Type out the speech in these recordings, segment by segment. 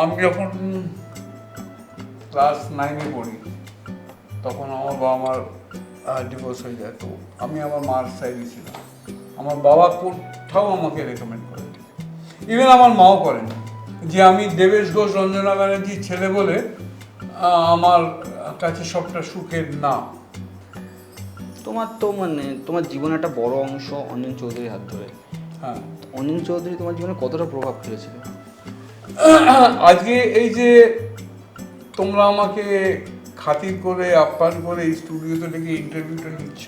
আমি যখন ক্লাস নাইনে পড়ি তখন আমার বাবা মার ডিভোর্স হয়ে যায়। তো আমি আমার মার সাইডে ছিলাম। আমার বাবা কোথাও আমাকে রেকমেন্ড করেন। ইভেন আমার মাও করেন। যে আমি দেবেশ ঘোষ রঞ্জনা ব্যানার্জির ছেলে বলে আমার কাছে সবটা সুখের না। তোমার তো মানে তোমার জীবনে একটা বড় অংশ অনিল চৌধুরীর হাত ধরে। হ্যাঁ। অনিল চৌধুরী তোমার জীবনে কতটা প্রভাব ফেলেছিল? আজকে এই যে তোমরা আমাকে খাতির করে, আপ্যায়ন করে এই স্টুডিওতে ডেকে ইন্টারভিউটা নিচ্ছ,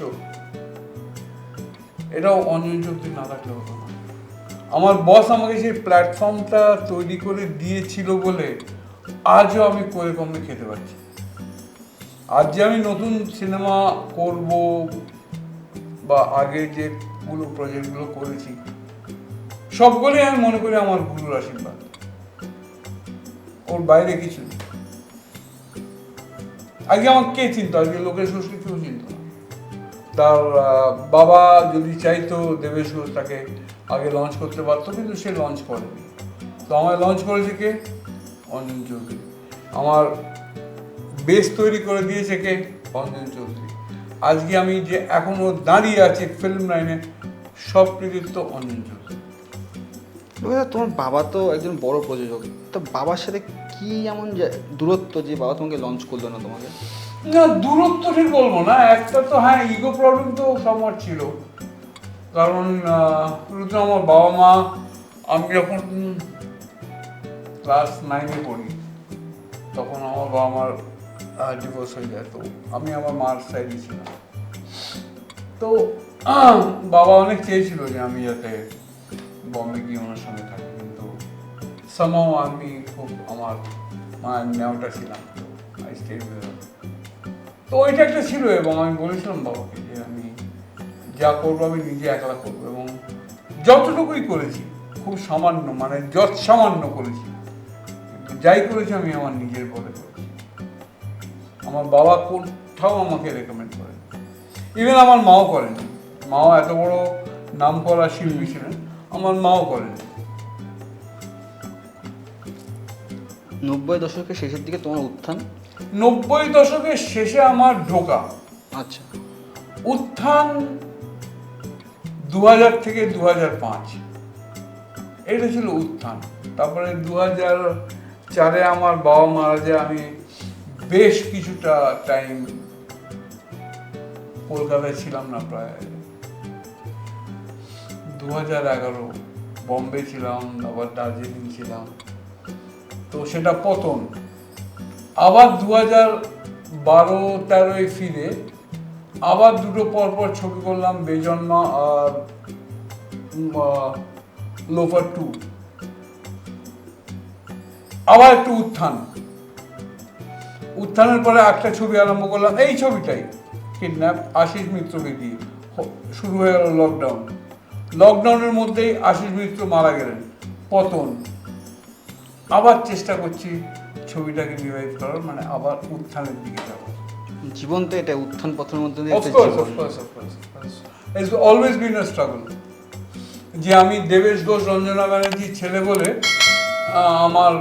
এটাও অনিয়ন চৌধুরী না থাকলে হতো না। আমার বস আমাকে সেই প্ল্যাটফর্মটা তৈরি করে দিয়েছিল বলে আজও আমি করে কমে খেতে পারছি। আজ যে আমি নতুন সিনেমা করব বা আগে যেগুলো প্রজেক্টগুলো করেছি, সবগুলোই আমি মনে করি আমার গুরুর আশীর্বাদ। ওর বাইরে কিছু। আগে আমার কে চিনতো? আজকে লোকেশ ঘোষকে কেউ চিনতো না। তার বাবা যদি চাইতো দেবেশ ঘোষ তাকে আগে লঞ্চ করতে পারতো, কিন্তু সে লঞ্চ করেনি। তো আমায় লঞ্চ করেছে কে? অঞ্জন চৌধুরী। আমার বেস তৈরি করে দিয়েছে কে? অঞ্জন চৌধুরী। আজকে আমি যে এখনও দাঁড়িয়ে আছি ফিল্ম লাইনে সব কৃতিত্ব অঞ্জন চৌধুরী তোমার বাবা তো একজন বড় প্রযোজক, তো বাবার সাথে কি এমন দূরত্ব যে বাবা তোমাকে লঞ্চ করল না তোমাকে? না, দূরত্ব ঠিক বলব না, একটা তো হ্যাঁ ইগো প্রবলেম তো সবার ছিল। কারণ শুরুতে আমার বাবা মা, আমি যখন ক্লাস নাইনে পড়ি, তখন আমার বাবা মার ডিভোর্স হয়ে যায়। তো আমি আমার মার সাইডে ছিলাম। তো, বাবা অনেক চেয়েছিল যে আমি যাতে বম্বে গিয়ে ওনার সঙ্গে থাকি, কিন্তু সামাও আমি খুব আমার মায়ের নেওয়াটা ছিলাম তো ওইটা একটা ছিল এবং আমি বলেছিলাম বাবাকে যে আমি যা করব আমি নিজে একলা করব এবং যতটুকুই করেছি, খুব সামান্য মানে যত সামান্য করেছি যাই করেছি আমি আমার নিজের বলে করেছি। আমার বাবা কোথাও আমাকে রেকমেন্ড করেন। ইভেন আমার মাও করেন। মাও এত বড় নাম করা শিল্পী ছিলেন। আমার মাও করেন নব্বই দশকের শেষের দিকে তোমার উত্থান? নব্বই দশকের শেষে আমার ঢোকা। আচ্ছা। উত্থান দু হাজার থেকে দু হাজার পাঁচ। এটা ছিল উত্থান। তারপরে দু হাজার চারে আমার বাবা মারা যায়। আমি বেশ কিছুটা টাইম কলকাতায় ছিলাম না প্রায়। দু হাজার এগারো, বম্বে ছিলাম, আবার দার্জিলিং ছিলাম। তো সেটা পতন আবার দু হাজার বারো তেরোয় ফিরে, আবার দুটো পর পর ছবি করলাম, বেজন্মা আর লোফার টু। আবার একটু উত্থান। উত্থানের পরে একটা ছবি আরম্ভ করলাম, এই ছবিটাই, কিডন্যাপ আশিস মিত্রকে দিয়ে শুরু হয়ে গেল লকডাউন লকডাউনের মধ্যেই আশিস মিত্র মারা গেলেন। পতন। আবার চেষ্টা করছি ছবিটাকে রিভাইভ করার মানে আবার উত্থানের দিকে যাওয়ার। জীবন তো এটা উত্থান পথের মধ্যে দিয়ে. It's always been a struggle. যে আমি দেবেশ ঘোষ রঞ্জনা ব্যানার্জির ছেলে বলে আমার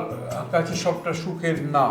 কাছে সবটা সুখের না।